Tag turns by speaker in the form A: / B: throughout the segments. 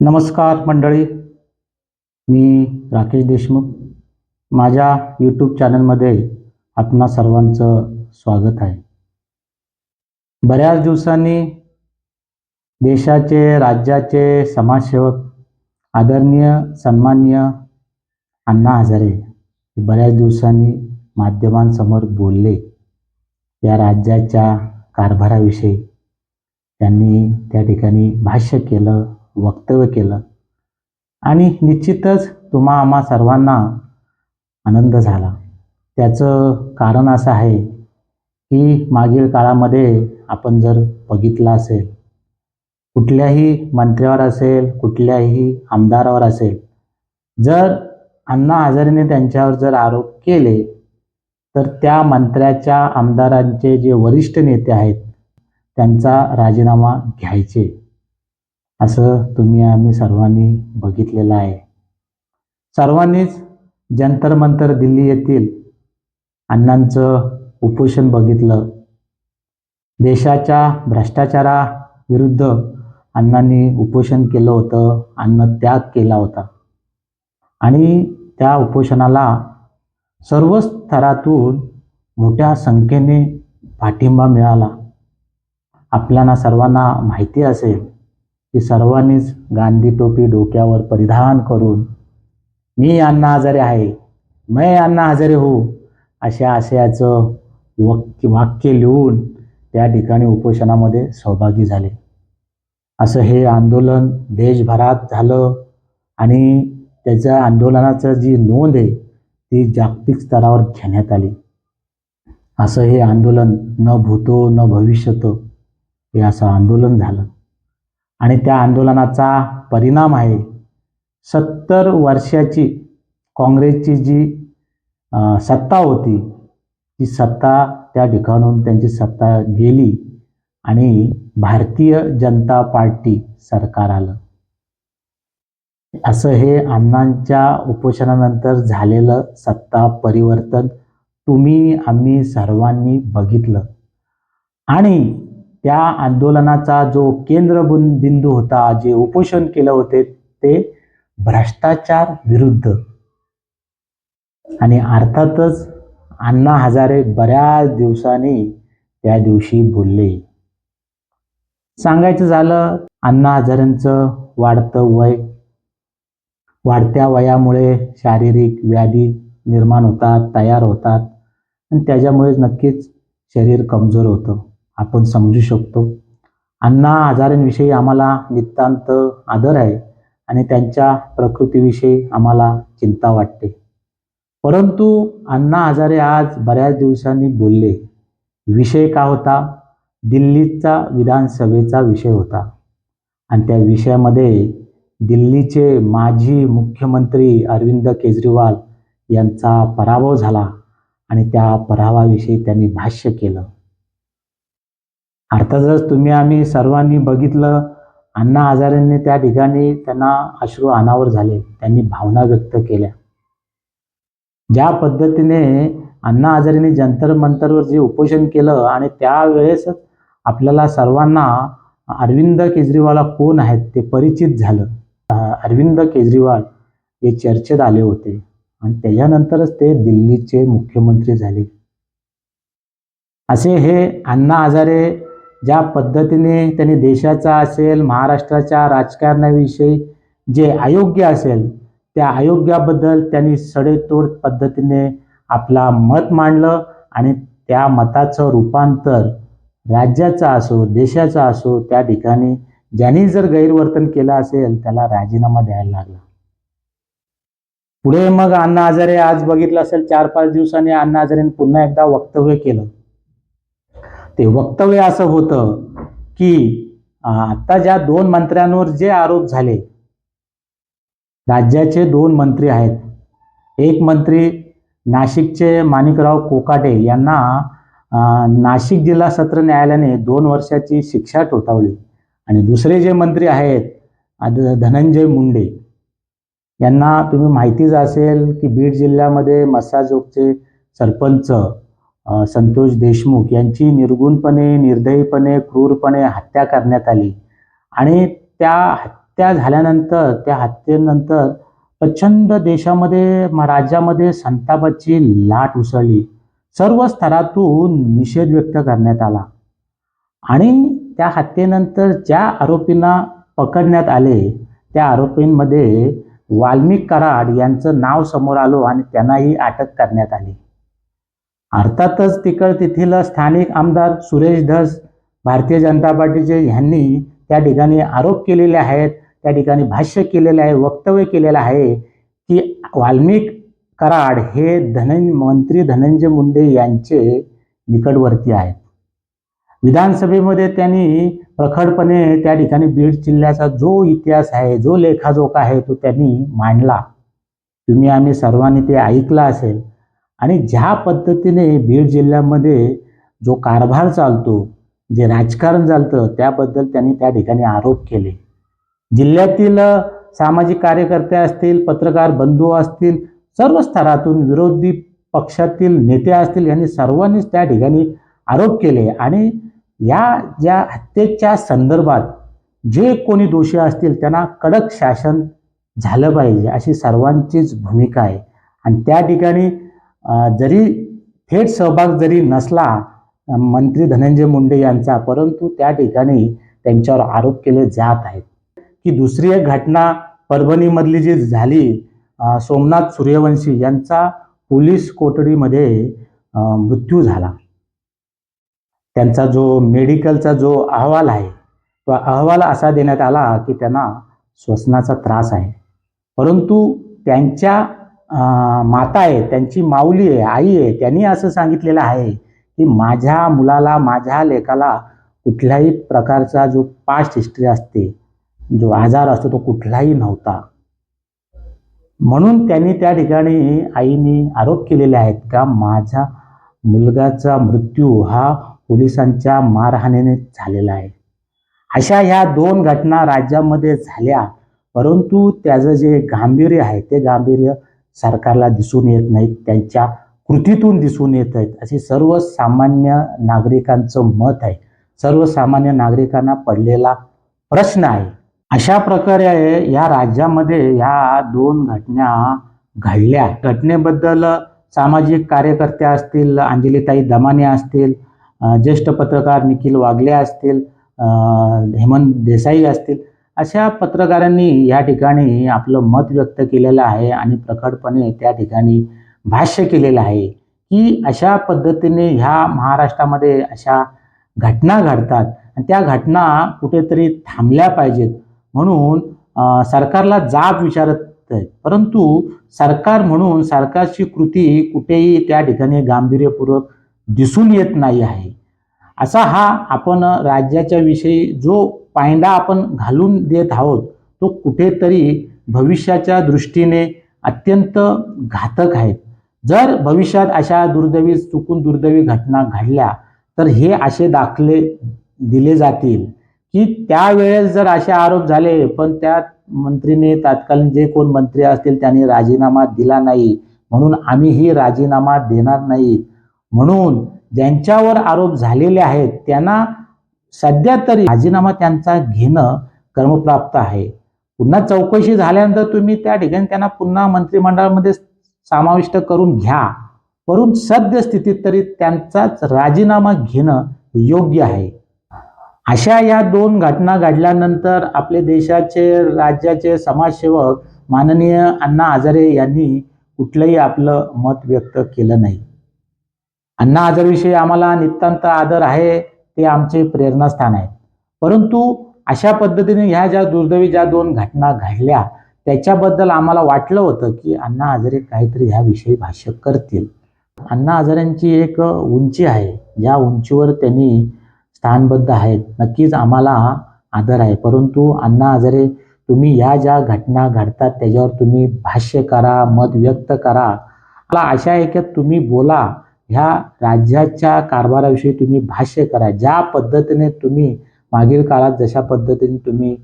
A: नमस्कार मंडळी. मी राकेश देशमुख. माझ्या यूट्यूब चॅनलमध्ये आपणा सर्वांचं स्वागत आहे. बऱ्याच दिवसांनी देशाचे राज्याचे समाजसेवक आदरणीय सन्माननीय अण्णा हजारे बऱ्याच दिवसांनी माध्यमांसमोर बोलले. या राज्याच्या कारभाराविषयी त्यांनी त्या ठिकाणी भाष्य केलं. वक्तव्य केलं. आणि निश्चितच तुम्हा आम्हा सर्वांना आनंद झाला. त्याचं कारण असं आहे की मागील काळामध्ये आपण जर बघितलं असेल कुठल्याही मंत्र्यावर असेल कुठल्याही आमदारावर असेल जर अण्णा हजारेने त्यांच्यावर जर आरोप केले तर त्या मंत्र्याच्या आमदारांचे जे वरिष्ठ नेते आहेत त्यांचा राजीनामा घ्यायचे. असं तुम्ही आम्ही सर्वांनी बघितलेलं आहे. सर्वांनीच जंतर मंतर दिल्ली येथील अण्णांचं उपोषण बघितलं. देशाच्या भ्रष्टाचाराविरुद्ध अण्णांनी उपोषण केलं होतं अन्न त्याग केला होता. आणि त्या उपोषणाला सर्व स्तरातून मोठ्या संख्येने पाठिंबा मिळाला. आपल्याला सर्वांना माहिती असेल की सर्वांनीच गांधी टोपी डोक्यावर परिधान करून मी अण्णा आजारी आहे मै अण्णा आजारी हो अशा आशयाचं वाक्य वाक्य लिहून त्या ठिकाणी उपोषणामध्ये सहभागी झाले. असं हे आंदोलन देशभरात झालं आणि त्याच्या आंदोलनाचं जी नोंद आहे ती जागतिक स्तरावर घेण्यात आली. असं हे आंदोलन न भूतो न भविष्यतो हे असं आंदोलन झालं. आणि त्या आंदोलनाचा परिणाम आहे. सत्तर वर्षाची काँग्रेसची जी सत्ता होती ती सत्ता त्या ठिकाणून त्यांची सत्ता गेली आणि भारतीय जनता पार्टी सरकार आलं. असं हे अण्णांच्या उपोषणानंतर झालेलं सत्ता परिवर्तन तुम्ही आम्ही सर्वांनी बघितलं. आणि त्या आंदोलनाचा जो केंद्र बिंदू होता जे उपोषण केलं होते ते भ्रष्टाचार विरुद्ध. आणि अर्थातच अण्णा हजारे बऱ्याच दिवसांनी त्या दिवशी बोलले. सांगायचं झालं अण्णा हजारेंचं वाढतं वय. वाढत्या वयामुळे शारीरिक व्याधी निर्माण होतात तयार होतात. आणि त्याच्यामुळे नक्कीच शरीर कमजोर होतं. आपण समजू शकतो. अण्णा हजारेंविषयी आम्हाला नितांत आदर आहे आणि त्यांच्या प्रकृतीविषयी आम्हाला चिंता वाटते. परंतु अण्णा हजारे आज बऱ्याच दिवसांनी बोलले. विषय का होता? दिल्लीचा विधानसभेचा विषय होता. आणि त्या विषयामध्ये दिल्लीचे माजी मुख्यमंत्री अरविंद केजरीवाल यांचा पराभव झाला आणि त्या पराभवाविषयी त्यांनी भाष्य केलं. अर्थातच तुम्ही आम्ही सर्वांनी बघितलं अण्णा हजारेंनी त्या ठिकाणी त्यांना अश्रू अनावर झाले त्यांनी भावना व्यक्त केल्या. ज्या पद्धतीने अण्णा हजारेंनी जंतर मंतरवर जे उपोषण केलं आणि त्यावेळेस आपल्याला सर्वांना अरविंद केजरीवाल कोण आहेत ते परिचित झालं. अरविंद केजरीवाल हे चर्चेत आले होते आणि त्याच्यानंतरच ते दिल्लीचे मुख्यमंत्री झाले. असे हे अण्णा हजारे ज्या पद्धतीने त्यांनी देशाचा असेल महाराष्ट्राच्या राजकारणाविषयी जे अयोग्य असेल त्या अयोग्याबद्दल त्यांनी सडेतोड पद्धतीने आपला मत मांडलं आणि त्या मताचं रूपांतर राज्याचा असो देशाचा असो त्या ठिकाणी ज्यांनी जर गैरवर्तन केलं असेल त्याला राजीनामा द्यायला लागला. पुढे मग अण्णा हजारे आज बघितलं असेल चार पाच दिवसांनी अण्णा हजारेने पुन्हा एकदा वक्तव्य केलं. ते वक्तव्य असं होतं की आता ज्या दोन मंत्र्यांवर जे आरोप झाले राज्याचे दोन मंत्री आहेत. एक मंत्री नाशिकचे माणिकराव कोकाटे यांना नाशिक जिल्हा सत्र न्यायालयाने दोन वर्षाची शिक्षा ठोठावली. आणि दुसरे जे मंत्री आहेत धनंजय मुंडे यांना तुम्ही माहितीच असेल की बीड जिल्ह्यामध्ये मसाजोगचे सरपंच संतोष देशमुख यांची निर्गुणपणे निर्दयीपणे क्रूरपणे हत्या करण्यात आली. आणि त्या हत्या झाल्यानंतर त्या हत्येनंतर प्रचंड देशामध्ये राज्यामध्ये संतापाची लाट उसळली. सर्व स्तरातून निषेध व्यक्त करण्यात आला. आणि त्या हत्येनंतर ज्या आरोपींना पकडण्यात आले त्या आरोपींमध्ये वाल्मिक कराड यांचं नाव समोर आलो आणि त्यांनाही अटक करण्यात आली. अर्थातच तिकड तेथील स्थानिक आमदार सुरेश धस भारतीय जनता पार्टीचे ह्यांनी त्या ठिकाणी आरोप केलेले आहेत त्या ठिकाणी भाष्य केलेले आहे वक्तव्य केलेलं आहे की वाल्मिक कराड हे धनं मंत्री धनंजय मुंडे यांचे निकटवर्ती आहेत. विधानसभेमध्ये त्यांनी प्रखडपणे त्या ठिकाणी बीड जिल्ह्याचा जो इतिहास आहे जो लेखाजोखा आहे तो त्यांनी मांडला. तुम्ही आम्ही सर्वांनी ते ऐकलं असेल. आणि ज्या पद्धतीने बीड जिल्ह्यामध्ये जो कारभार चालतो जे राजकारण चालतं त्याबद्दल त्यांनी त्या ठिकाणी आरोप केले. जिल्ह्यातील सामाजिक कार्यकर्ते असतील पत्रकार बंधू असतील सर्व स्तरातून विरोधी पक्षातील नेते असतील यांनी सर्वांनीच त्या ठिकाणी आरोप केले. आणि या ज्या हत्येच्या संदर्भात जे कोणी दोषी असतील त्यांना कडक शासन झालं पाहिजे अशी सर्वांचीच भूमिका आहे. आणि त्या ठिकाणी जरी थेट सहभाग जरी नसला मंत्री धनंजय मुंडे यांचा परंतु त्या ठिकाणी त्यांच्यावर आरोप केले जात आहेत. की दुसरी एक घटना परभणीमधली जी झाली सोमनाथ सूर्यवंशी यांचा पोलीस कोठडीमध्ये मृत्यू झाला. त्यांचा जो मेडिकलचा जो अहवाल आहे तो अहवाल असा देण्यात आला की त्यांना श्वसनाचा त्रास आहे. परंतु त्यांच्या माता आहे त्यांची माऊली आहे आई आहे त्यांनी असं सांगितलेलं आहे की माझ्या मुलाला माझ्या लेकाला कुठल्याही प्रकारचा जो पास्ट हिस्ट्री असते जो आजार असतो तो कुठलाही नव्हता. म्हणून त्यांनी त्या ठिकाणी आईने आरोप केलेले आहेत का माझ्या मुलगाचा मृत्यू हा पोलिसांच्या मारहाणीने झालेला आहे. अशा ह्या दोन घटना राज्यामध्ये झाल्या परंतु त्याचं जे गांभीर्य आहे ते गांभीर्य सरकारला दिसून येत नाहीत त्यांच्या कृतीतून दिसून येत आहेत. असे सर्वसामान्य नागरिकांचं मत आहे. सर्वसामान्य नागरिकांना पडलेला प्रश्न आहे. अशा प्रकारे या राज्यामध्ये ह्या दोन घटना घडल्या. घटनेबद्दल सामाजिक कार्यकर्ते असतील अंजलीताई दमाने असतील ज्येष्ठ पत्रकार निखिल वागले असतील हेमंत देसाई असतील अशा पत्रकारांनी या ठिकाणी आपलं मत व्यक्त केलेलं आहे आणि प्रखडपणे त्या ठिकाणी भाष्य केलेलं आहे की अशा पद्धतीने ह्या महाराष्ट्रामध्ये अशा घटना घडतात आणि त्या घटना कुठेतरी थांबल्या पाहिजेत म्हणून सरकारला जाब विचारत आहे परंतु सरकार म्हणून सरकारची कृती कुठेही त्या ठिकाणी गांभीर्यपूर्वक दिसून येत नाही आहे. असा हा आपण राज्याच्या विषयी जो पायंडा आपण घालून देत आहोत तो कुठेतरी भविष्याच्या दृष्टीने अत्यंत घातक आहेत जर भविष्यात अशा दुर्दैवी चुकून दुर्दैवी घटना घडल्या तर हे असे दाखले दिले जातील की त्यावेळेस जर असे आरोप झाले पण त्या मंत्रीने तात्कालीन जे कोण मंत्री असतील त्यांनी राजीनामा दिला नाही म्हणून आम्हीही राजीनामा देणार नाही. म्हणून ज्यांच्यावर आरोप झालेले आहेत त्यांना सध्या तरी राजीनामा त्यांचा घेणं कर्मप्राप्त आहे. पुन्हा चौकशी झाल्यानंतर तुम्ही त्या ठिकाणी त्यांना पुन्हा मंत्रिमंडळामध्ये समाविष्ट करून घ्या. परंतु सद्यस्थितीत तरी त्यांचाच राजीनामा घेणं योग्य आहे. अशा या दोन घटना घडल्यानंतर आपले देशाचे राज्याचे समाजसेवक माननीय अण्णा हजारे यांनी कुठलंही आपलं मत व्यक्त केलं नाही. अण्णा हजारेविषयी आम्हाला नितांत आदर आहे. ते आमचे प्रेरणास्थान आहे परंतु अशा पद्धतीने ह्या ज्या दुर्दैवी ज्या दोन घटना घडल्या त्याच्याबद्दल आम्हाला वाटलं होतं की अण्णा हजारे काहीतरी ह्याविषयी भाष्य करतील. अण्णा हजारेंची एक उंची आहे. ज्या उंचीवर त्यांनी स्थानबद्ध आहेत. नक्कीच आम्हाला आदर आहे. परंतु अण्णा हजारे तुम्ही या ज्या घटना घडतात त्याच्यावर तुम्ही भाष्य करा मत व्यक्त करा. मला आशा आहे की तुम्ही बोला. ह्या राज्याच्या कारभाराविषयी तुम्ही भाष्य करा. ज्या पद्धतीने तुम्ही मागील काळात जशा पद्धतीने तुम्ही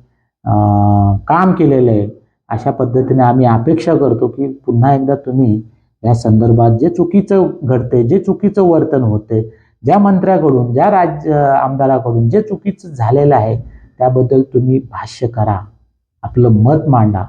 A: काम केलेलं आहे अशा पद्धतीने आम्ही अपेक्षा करतो की पुन्हा एकदा तुम्ही या संदर्भात जे चुकीचं घडते जे चुकीचं वर्तन होते ज्या मंत्र्याकडून ज्या राज्य आमदाराकडून जे चुकीचं झालेलं आहे त्याबद्दल तुम्ही भाष्य करा. आपलं मत मांडा.